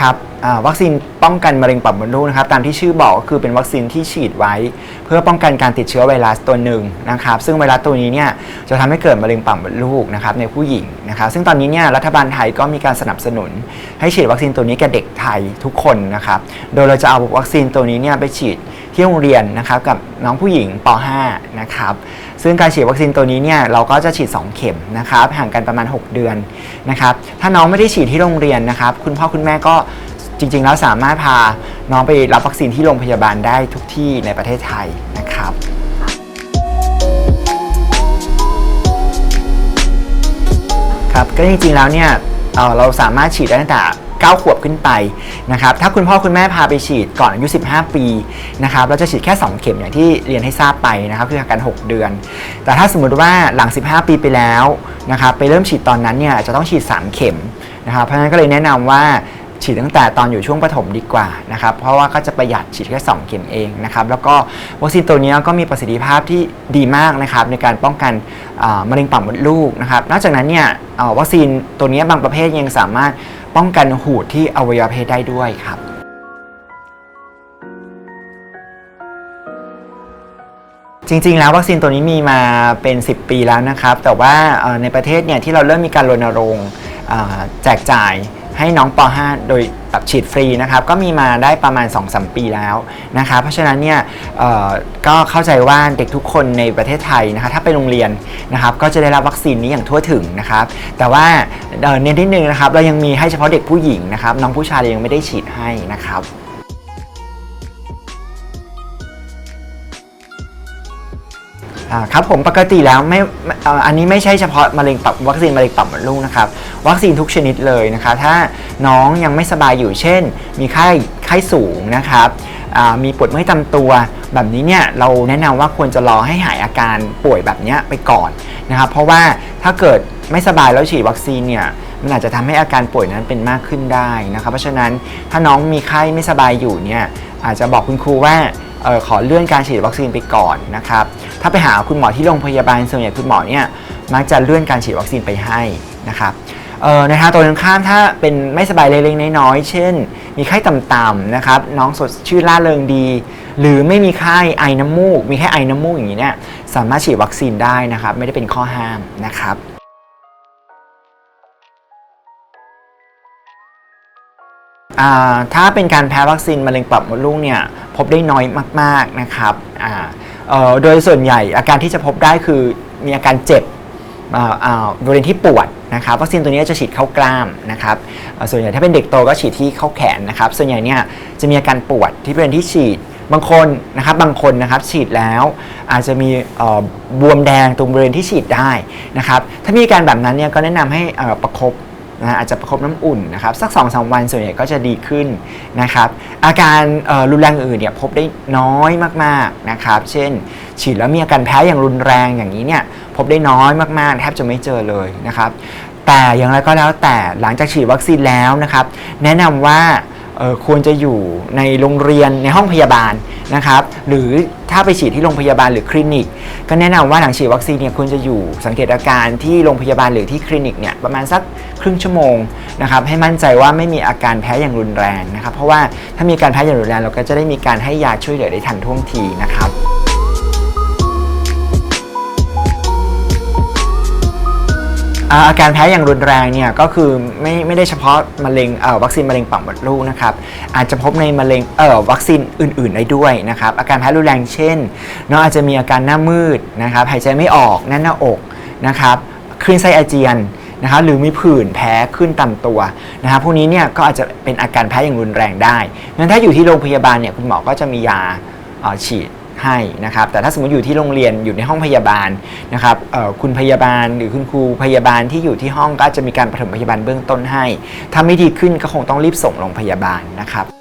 นะครับวัคซีนป้องกันมะเร็งปอดมดลูกนะครับตามที่ชื่อบอกก็คือเป็นวัคซีนที่ฉีดไว้ เพื่อป้องกันการติดเชื้อไวรัสตัวหนึ่งนะครับซึ่งไวรัสตัวนี้เนี่ยจะทำให้เกิดมะเร็งปอดมดลูกนะครับในผู้หญิงนะครับซึ่งตอนนี้เนี่ยรัฐบาลไทยก็มีการสนับสนุน ให้ฉีดวัคซีนตัวนี้แก่เด็กไทยทุกคนนะครับโดยเราจะเอาวัคซีนตัวนี้เนี่ยไปฉีด ที่โรงเรียนนะครับกับน้องผู้หญิงป .5 นะครับซึ่งการฉีดวัคซีนตัวนี้เนี่ยเราก็จะฉีด 2 เข็มนะครับห่างกันประมาณ 6 เดือนนะครับถ้าน้องไม่ได้ฉีดที่โรงเรียนนะครับคุณพ่อคุณแม่ก็จริงๆ แล้วสามารถพาน้องไปรับวัคซีนที่โรงพยาบาลได้ทุกที่ในประเทศไทยนะครับครับก็จริงๆแล้วเนี่ยเเราสามารถฉีดได้ตั้งแต่ 9 ขวบขึ้นไปนะครับถ้าคุณพ่อคุณแม่พาไปฉีดก่อนอายุ 15 ปีนะครับเราจะฉีดแค่ 2 เข็มอย่างที่เรียนให้ทราบไปนะครับคือห่างกัน6เดือน แต่ถ้าสมมุติว่าหลัง 15 ปีไปแล้วนะครับไปเริ่มฉีดตอนนั้นเนี่ยจะต้องฉีด 3 เข็มนะครับเพราะฉะนั้นก็เลยแนะนำว่าฉีดตั้งแต่ตอนอยู่ช่วงปฐมดีกว่านะครับ เพราะว่าก็จะประหยัดฉีดแค่2เข็มเองนะครับ แล้วก็วัคซีนตัวนี้ก็มีประสิทธิภาพที่ดีมากนะครับ ในการป้องกันมะเร็งปากมดลูกนะครับ นอกจากนั้นเนี่ยวัคซีนตัวนี้บางประเภทยังสามารถ ป้องกันหูดที่อวัยวะเพศได้ด้วยครับ จริง ๆ แล้ววัคซีนตัวนี้มีมาเป็น 10 ปีแล้วนะครับ แต่ว่าในประเทศเนี่ยที่เราเริ่มมีการรณรงค์แจกจ่าย ให้น้องป .5 โดยแบบฉีดฟรีนะครับก็มีมาได้ประมาณ 2-3 ปีแล้วนะครับเพราะฉะนั้นเนี่ยก็เข้าใจว่าเด็กทุกคนในประเทศไทยนะคะถ้าไปโรงเรียนนะครับก็จะได้รับวัคซีนนี้อย่างทั่วถึงนะครับแต่ว่าเอ่อเน้นที่หนึ่งนะครับเรายังมีให้เฉพาะเด็กผู้หญิงนะครับน้องผู้ชายเรายังไม่ได้ฉีดให้นะครับ อ่าครับผมปกติแล้วไม่อ่ออันนี้ไม่ใช่เฉพาะมะเร็งตับวัคซีนมะเร็งตับมดลูกนะครับ วัคซีนทุกชนิดเลยนะครับถ้าน้องยังไม่สบายอยู่เช่น มีไข้ไข้สูงนะครับอ่ามีปวดเมื่อยตามตัว แบบนี้เนี่ยเราแนะนำว่าควรจะรอให้หายอาการป่วยแบบเนี้ยไปก่อนนะครับเพราะว่าถ้าเกิดไม่สบายแล้วฉีดวัคซีนเนี่ยมันอาจจะทำให้อาการป่วยนั้นเป็นมากขึ้นได้นะครับ เพราะฉะนั้นถ้าน้องมีไข้ไม่สบายอยู่เนี่ยอาจจะบอกคุณครูว่า ออขอเลื่อนการฉีดวัคซีนไปก่อนนะครับ ถ้าไปหาคุณหมอที่โรงพยาบาลส่วนใหญ่คุณหมอเนี่ยมักจะเลื่อนการฉีดวัคซีนไปให้นะครับในทางตรงข้ามถ้าเป็นไม่สบายเล็กๆน้อยๆเช่น มีไข้ต่ำๆนะครับน้องสดชื่นร่าเริงดี หรือไม่มีไข้ไอน้ำมูก มีแค่ไอน้ำมูกอย่างนี้เนี่ยสามารถฉีดวัคซีนได้นะครับ ไม่ได้เป็นข้อห้ามนะครับ ถ้าเป็นการแพ้วัคซีนมะเร็งปากมดลูกเนี่ยพบได้น้อยมากๆนะครับโดยส่วนใหญ่อาการที่จะพบได้คือมีอาการเจ็บบริเวณที่ปวดนะครับวัคซีนตัวนี้จะฉีดเข้ากล้ามนะครับส่วนใหญ่ถ้าเป็นเด็กโตก็ฉีดที่เข้าแขนนะครับส่วนใหญ่เนี่ยจะมีอาการปวดที่บริเวณที่ฉีดบางคนนะครับบางคนนะครับฉีดแล้วอาจจะมีบวมแดงตรงบริเวณที่ฉีดได้นะครับถ้ามีอาการแบบนั้นเนี่ยก็แนะนำให้ประคบ นะอาจจะประคบน้ำอุ่นนะครับสัก2อสวันส่วนใหญ่ก็จะดีขึ้นนะครับอาการรุนแรงอื่นเนี่ยพบได้น้อยมากๆนะครับเช่น ฉีดแล้วมีอาการแพ้อย่างรุนแรงอย่างนี้เนี่ยพบได้น้อยมากๆแทบจะไม่เจอเลยนะครับแต่อย่างไรก็แล้วแต่หลังจากฉีดวัคซีนแล้วนะครับแนะนำว่า ควรจะอยู่ในโรงเรียนในห้องพยาบาลนะครับหรือถ้าไปฉีดที่โรงพยาบาลหรือคลินิก ก็แนะนำว่าหลังฉีดวัคซีนเนี่ยควรจะอยู่สังเกตอาการที่โรงพยาบาลหรือที่คลินิกเนี่ยประมาณสักครึ่งชั่วโมงนะครับให้มั่นใจว่าไม่มีอาการแพ้อย่างรุนแรงนะครับเพราะว่าถ้ามีการแพ้อย่างรุนแรงเราก็จะได้มีการให้ยาช่วยเหลือได้ทันท่วงทีนะครับ อาอาการแพ้อย่างรุนแรงเนี่ยก็คือไม่ไม่ได้เฉพาะมะเร็งเอ่อวัคซีนมะเร็งปากมดลูกนะครับอาจจะพบในมะเร็งเอ่อวัคซีนอื่น ๆ ได้ด้วยนะครับอาการแพ้รุนแรงเช่นน้องอาจจะมีอาการหน้ามืดนะครับหายใจไม่ออกแน่นหน้าอกนะครับคลื่นไส้อาเจียนนะครับหรือมีผื่นแพ้ขึ้นตามตัวนะครับพวกนี้เนี่ยก็อาจจะเป็นอาการแพ้อย่างรุนแรงได้งั้นถ้าอยู่ที่โรงพยาบาลเนี่ยคุณหมอก็จะมียาเอ่อฉีด ให้นะครับ แต่ถ้าสมมติอยู่ที่โรงเรียนอยู่ในห้องพยาบาลนะครับคุณพยาบาลหรือคุณครูพยาบาลที่อยู่ที่ห้องก็จะมีการปฐมพยาบาลเบื้องต้นให้ ถ้าไม่ดีขึ้นก็คงต้องรีบส่งโรงพยาบาลนะครับ